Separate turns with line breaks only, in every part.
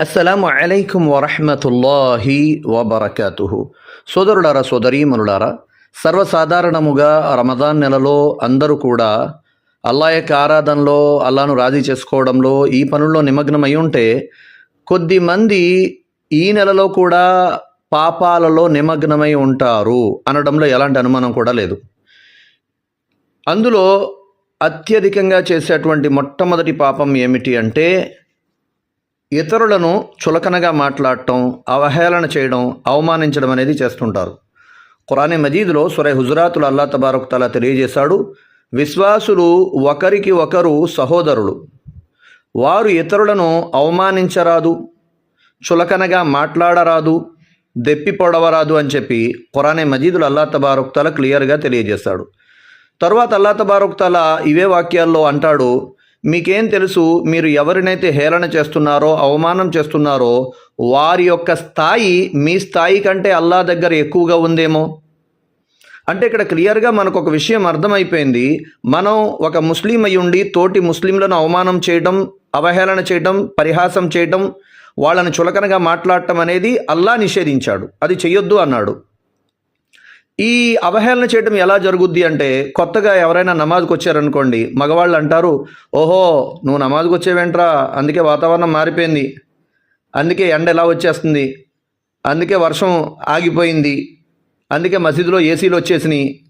అస్సలాము అలైకుం వరహమతుల్లాహి వబర్కతుహు. సోదరులారా సోదరీమనులారా సర్వసాధారణముగా రమదాన్ నెలలో అందరూ కూడా అల్లా యొక్క ఆరాధనలో అల్లాను రాజీ చేసుకోవడంలో ఈ పనుల్లో నిమగ్నమై ఉంటే కొద్దిమంది ఈ నెలలో కూడా పాపాలలో నిమగ్నమై ఉంటారు అనడంలో ఎలాంటి అనుమానం కూడా లేదు. అందులో అత్యధికంగా చేసేటువంటి మొట్టమొదటి పాపం ఏమిటి అంటే ఇతరులను చులకనగా మాట్లాడటం అవహేళన చేయడం అవమానించడం అనేది చేస్తుంటారు. ఖురానే మజీద్లో సురై హుజరాతులు అల్లా తబారక్ తలా తెలియజేశాడు విశ్వాసులు ఒకరికి ఒకరు సహోదరులు. వారు ఇతరులను అవమానించరాదు చులకనగా మాట్లాడరాదు దెప్పి పొడవరాదు అని చెప్పి ఖురానే మజీదులు అల్లా తబారక్ తల క్లియర్గా తెలియజేశాడు. తరువాత అల్లా తబారక్ తల ఇవే వాక్యాల్లో అంటాడు మీకేం తెలుసు? మీరు ఎవరినైతే హేళన చేస్తున్నారో అవమానం చేస్తున్నారో వారి యొక్క స్థాయి మీ స్థాయి కంటే అల్లా దగ్గర ఎక్కువగా ఉందేమో? అంటే ఇక్కడ క్లియర్గా మనకు ఒక విషయం అర్థమైపోయింది. మనం ఒక ముస్లిం అయ్యుండి తోటి ముస్లింలను అవమానం చేయడం అవహేళన చేయడం పరిహాసం చేయడం వాళ్ళని చులకనగా మాట్లాడటం అనేది అల్లా నిషేధించాడు. అది చెయ్యొద్దు అన్నాడు. ఈ అవహేళన చేయడం ఎలా జరుగుద్ది అంటే కొత్తగా ఎవరైనా నమాజ్కి వచ్చారనుకోండి మగవాళ్ళు అంటారు ఓహో నువ్వు నమాజ్కి వచ్చేవేంట్రా అందుకే వాతావరణం మారిపోయింది. అందుకే ఎండ ఎలా వచ్చేస్తుంది? అందుకే వర్షం ఆగిపోయింది. అందుకే మసీదులో ఏసీలు వచ్చేసినాయి.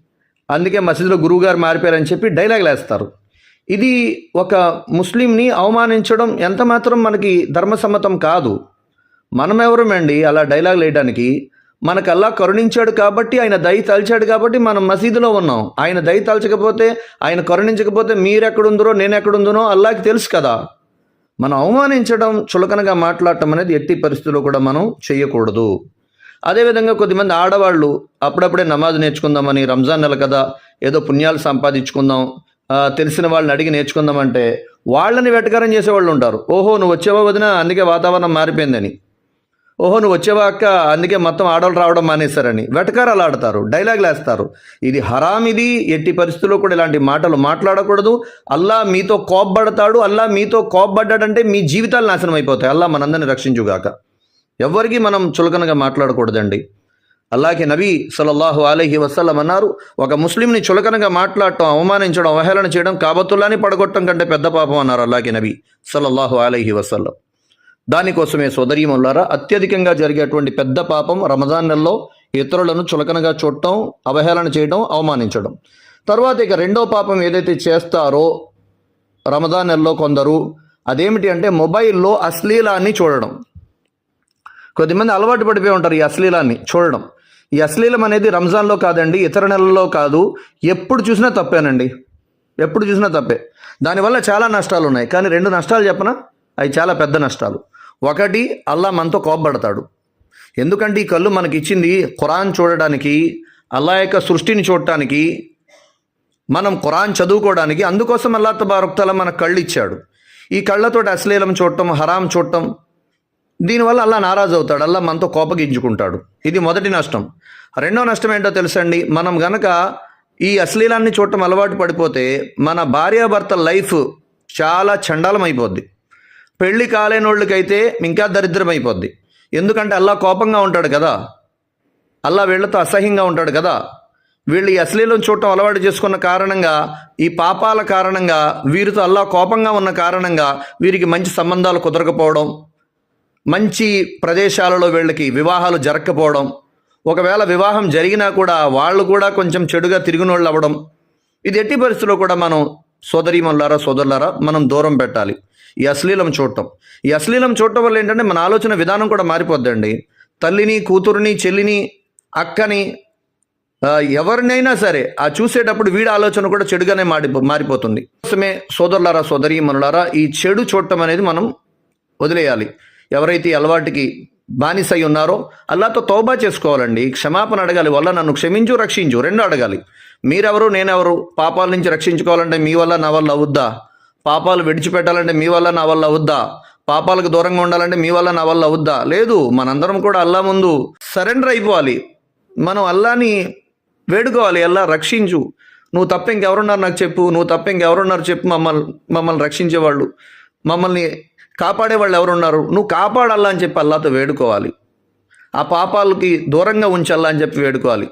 అందుకే మసీదులో గురువుగారు మారిపోయారని చెప్పి డైలాగులు వేస్తారు. ఇది ఒక ముస్లింని అవమానించడం ఎంత మాత్రం మనకి ధర్మసమ్మతం కాదు. మనమెవరమండి? అలా డైలాగ్ వేయడానికి మనకు అల్లా కరుణించాడు కాబట్టి ఆయన దయ తలిచాడు కాబట్టి మనం మసీదులో ఉన్నాం. ఆయన దయ తలచకపోతే ఆయన కరుణించకపోతే మీరెక్కడుందరో నేను ఎక్కడుందనో అల్లాకి తెలుసు కదా. మనం అవమానించడం చులకనగా మాట్లాడటం అనేది ఎట్టి పరిస్థితుల్లో కూడా మనం చేయకూడదు. అదేవిధంగా కొద్దిమంది ఆడవాళ్ళు అప్పుడప్పుడే నమాజ్ నేర్చుకుందామని రంజాన్ నెల కదా ఏదో పుణ్యాలు సంపాదించుకుందాం తెలిసిన వాళ్ళని అడిగి నేర్చుకుందామంటే వాళ్ళని వెటకారం చేసేవాళ్ళు ఉంటారు. ఓహో నువ్వు వచ్చేవా వదిన? అందుకే వాతావరణం మారిపోయిందని. ఓహో నువ్వు వచ్చేవా అక్క? అందుకే మొత్తం ఆడవాళ్ళు రావడం మానేశారని. వెటకారాలు ఆడతారు డైలాగులు వేస్తారు. ఇది హరాం ఇది. ఎట్టి పరిస్థితుల్లో కూడా ఇలాంటి మాటలు మాట్లాడకూడదు. అల్లా మీతో కోప్పడతాడు. అల్లా మీతో కోప్పడ్డాడంటే మీ జీవితాలు నాశనం అయిపోతాయి. అల్లా మనందరిని రక్షించుగాక. ఎవ్వరికీ మనం చులకనగా మాట్లాడకూడదండి. అల్లాకి నబీ సలల్లాహు అలహి వసల్లం అన్నారు ఒక ముస్లింని చులకనగా మాట్లాడటం అవమానించడం అవహేళన చేయడం కాబతుల్లాని పడగొట్టడం కంటే పెద్ద పాపం అన్నారు అల్లాకి నబీ సలల్లాహు అలహి వసల్లం. దానికోసమే సోదరీమల్లారా అత్యధికంగా జరిగేటువంటి పెద్ద పాపం రమజాన్ నెలలో ఇతరులను చులకనగా చూడటం అవహేళన చేయడం అవమానించడం. తర్వాత ఇక రెండో పాపం ఏదైతే చేస్తారో రమజాన్ నెలలో కొందరు అదేమిటి అంటే మొబైల్లో అశ్లీలాన్ని చూడడం. కొద్దిమంది అలవాటు పడిపోయి ఉంటారు ఈ అశ్లీలాన్ని చూడడం. ఈ అశ్లీలం అనేది రంజాన్లో కాదండి ఇతర నెలల్లో కాదు ఎప్పుడు చూసినా తప్పేనండి. ఎప్పుడు చూసినా తప్పే. దానివల్ల చాలా నష్టాలు ఉన్నాయి కానీ రెండు నష్టాలు చెప్పనా? అవి చాలా పెద్ద నష్టాలు. ఒకటి అల్లా మనతో కోపపడతాడు. ఎందుకంటే ఈ కళ్ళు మనకి ఇచ్చింది ఖురాన్ చూడడానికి అల్లా యొక్క సృష్టిని చూడటానికి మనం ఖురాన్ చదువుకోవడానికి అందుకోసం అల్లా తబారుక్తల మన కళ్ళు ఇచ్చాడు ఈ కళ్ళతోటి అశ్లీలం చూడటం హరాం చూడటం దీనివల్ల అల్లా నారాజు అవుతాడు అల్లా మనతో కోపగించుకుంటాడు. ఇది మొదటి నష్టం. రెండో నష్టం ఏంటో తెలుసండి? మనం గనక ఈ అశ్లీలాన్ని చూడటం అలవాటు పడిపోతే మన భార్యాభర్త లైఫ్ చాలా చండాలం అయిపోద్ది పెళ్ళి కాలేనోళ్ళకైతే ఇంకా దరిద్రం అయిపోద్ది. ఎందుకంటే అల్లా కోపంగా ఉంటాడు కదా. అల్లా వీళ్ళతో అసహ్యంగా ఉంటాడు కదా. వీళ్ళు ఈ అశ్లీలం చూడటం అలవాటు చేసుకున్న కారణంగా ఈ పాపాల కారణంగా వీరితో అల్లా కోపంగా ఉన్న కారణంగా వీరికి మంచి సంబంధాలు కుదరకపోవడం మంచి ప్రదేశాలలో వీళ్ళకి వివాహాలు జరగకపోవడం ఒకవేళ వివాహం జరిగినా కూడా వాళ్ళు కూడా కొంచెం చెడుగా తిరిగినోళ్ళు అవ్వడం ఇది ఎట్టి పరిస్థితుల్లో కూడా మనం సోదరీమల్లారా సోదరులారా మనం దూరం పెట్టాలి. ఈ అశ్లీలం చూడటం. ఈ అశ్లీలం చూడటం వల్ల ఏంటంటే మన ఆలోచన విధానం కూడా మారిపోద్దండి. తల్లిని కూతురుని చెల్లిని అక్కని ఎవరినైనా సరే ఆ చూసేటప్పుడు వీడి ఆలోచన కూడా చెడుగానే మారి మారిపోతుంది. కోసమే సోదరులారా సోదరి మనులారా ఈ చెడు చూడటం అనేది మనం వదిలేయాలి. ఎవరైతే అలవాటుకి బానిసై ఉన్నారో అల్లాతో తౌబా చేసుకోవాలండి. క్షమాపణ అడగాలి. వల్ల నన్ను క్షమించు రక్షించు. రెండు అడగాలి. మీరెవరు నేనెవరు పాపాల నుంచి రక్షించుకోవాలంటే మీ వల్ల నా వల్ల అవుద్దా? పాపాలు విడిచిపెట్టాలంటే మీ వల్ల నా వల్ల అవుద్దా? పాపాలకు దూరంగా ఉండాలంటే మీ వల్ల నా వల్ల అవుద్దా? లేదు మనందరం కూడా అల్లా ముందు సరెండర్ అయిపోవాలి. మనం అల్లాని వేడుకోవాలి. అల్లా రక్షించు. నువ్వు తప్ప ఇంకెవరున్నారు నాకు చెప్పు. నువ్వు తప్ప ఇంకెవరున్నారు చెప్పు. మమ్మల్ని మమ్మల్ని రక్షించేవాళ్ళు. మమ్మల్ని కాపాడే వాళ్ళు ఎవరున్నారు? నువ్వు కాపాడాలా అని చెప్పి అల్లాతో వేడుకోవాలి. ఆ పాపాలకి దూరంగా ఉంచాలా అని చెప్పి వేడుకోవాలి.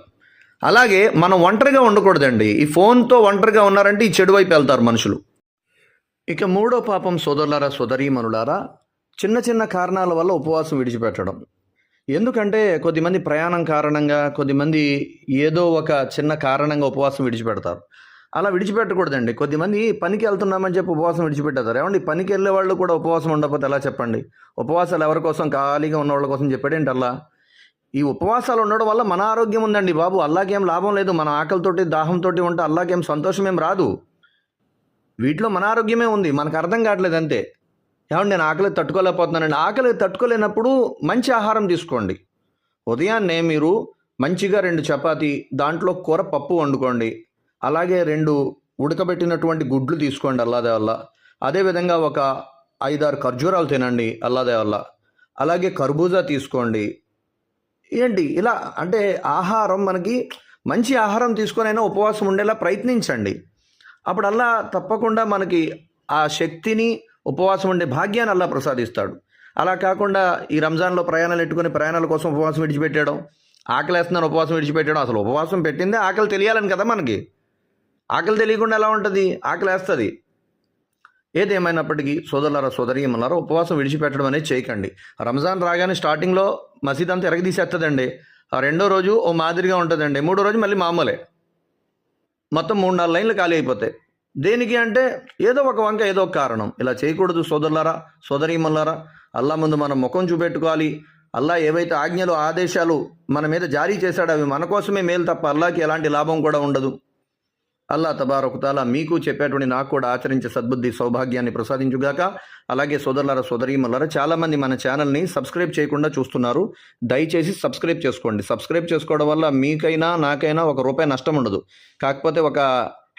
అలాగే మనం ఒంటరిగా ఉండకూడదండి. ఈ ఫోన్తో ఒంటరిగా ఉన్నారంటే ఈ చెడు వైపు వెళ్తారు మనుషులు. ఇక మూడో పాపం సోదరులారా సోదరీమనులారా చిన్న చిన్న కారణాల వల్ల ఉపవాసం విడిచిపెట్టడం. ఎందుకంటే కొద్దిమంది ప్రయాణం కారణంగా కొద్దిమంది ఏదో ఒక చిన్న కారణంగా ఉపవాసం విడిచిపెడతారు. అలా విడిచిపెట్టకూడదండి. కొద్దిమంది పనికి వెళ్తున్నామని చెప్పి ఉపవాసం విడిచిపెట్టేస్తారు. ఏమండి? పనికి వెళ్ళే వాళ్ళు కూడా ఉపవాసం ఉండకపోతే ఎలా చెప్పండి? ఉపవాసాలు ఎవరి కోసం? ఖాళీగా ఉన్న వాళ్ళ కోసం చెప్పాడేంటి అలా ఈ ఉపవాసాలు ఉండడం వల్ల మన ఆరోగ్యం ఉందండి బాబు. అల్లాకేం లాభం లేదు. మన ఆకలితోటి దాహంతో ఉంటే అల్లాకేం సంతోషం ఏం రాదు. వీటిలో మన ఆరోగ్యమే ఉంది. మనకు అర్థం కావట్లేదు అంతే. ఏమంటే నేను ఆకలి తట్టుకోలేకపోతున్నానండి. ఆకలి తట్టుకోలేనప్పుడు మంచి ఆహారం తీసుకోండి. ఉదయాన్నే మీరు మంచిగా రెండు చపాతి దాంట్లో కూర పప్పు వండుకోండి. అలాగే రెండు ఉడకబెట్టినటువంటి గుడ్లు తీసుకోండి అల్లాదే వల్ల అదేవిధంగా ఒక ఐదారు ఖర్జూరాలు తినండి అల్లాదే వల్ల అలాగే కర్బూజా తీసుకోండి. ఏంటి ఇలా అంటే ఆహారం మనకి మంచి ఆహారం తీసుకొనైనా ఉపవాసం ఉండేలా ప్రయత్నించండి. అప్పుడు అల్లా తప్పకుండా మనకి ఆ శక్తిని ఉపవాసం ఉండే భాగ్యాన్ని అల్లా ప్రసాదిస్తాడు. అలా కాకుండా ఈ రంజాన్లో ప్రయాణాలు పెట్టుకుని ప్రయాణాల కోసం ఉపవాసం విడిచిపెట్టడం ఆకలి వేస్తున్నాను ఉపవాసం విడిచిపెట్టడం అసలు ఉపవాసం పెట్టిందే ఆకలి తెలియాలని కదా మనకి. ఆకలి తెలియకుండా ఎలా ఉంటుంది? ఆకలి వేస్తుంది. ఏదేమైనప్పటికీ సోదరులారా సోదరీమన్నారా ఉపవాసం విడిచిపెట్టడం అనేది చేయకండి. రంజాన్ రాగానే స్టార్టింగ్లో మసీద్ అంతా ఎరగదీసేస్తుందండి. ఆ రెండో రోజు ఓ మాదిరిగా ఉంటుందండి. మూడో రోజు మళ్ళీ మామూలే. మొత్తం మూడు నాలుగు లైన్లు ఖాళీ అయిపోతాయి. దేనికి అంటే ఏదో ఒక వంక ఏదో ఒక కారణం. ఇలా చేయకూడదు సోదరులారా సోదరీమల్లారా అల్లా ముందు మనం ముఖం చూపెట్టుకోవాలి. అల్లా ఏవైతే ఆజ్ఞలు ఆదేశాలు మన మీద జారీ చేశాడో అవి మన కోసమే మేలు తప్ప అల్లాకి ఎలాంటి లాభం కూడా ఉండదు. అల్లా తబారకుతాలా మీకు చెప్పేటువంటి నాకు కూడా ఆచరించే సద్బుద్ధి సౌభాగ్యాన్ని ప్రసాదించుగాక. అలాగే సోదరులార సోదరీమల్లారా చాలామంది మన ఛానల్ని సబ్స్క్రైబ్ చేయకుండా చూస్తున్నారు. దయచేసి సబ్స్క్రైబ్ చేసుకోండి. సబ్స్క్రైబ్ చేసుకోవడం వల్ల మీకైనా నాకైనా ఒక రూపాయి నష్టం ఉండదు. కాకపోతే ఒక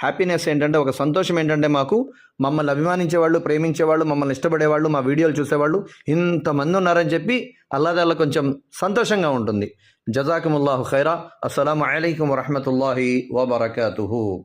హ్యాపీనెస్ ఏంటంటే ఒక సంతోషం ఏంటంటే మాకు మమ్మల్ని అభిమానించేవాళ్ళు ప్రేమించేవాళ్ళు మమ్మల్ని ఇష్టపడేవాళ్ళు మా వీడియోలు చూసేవాళ్ళు ఇంతమంది ఉన్నారని చెప్పి అల్లాదల్లా కొంచెం సంతోషంగా ఉంటుంది. జజాకుముల్లాహు ఖైరా. అస్సలం అయికం వరహమతుల్లాహి వబర్కతు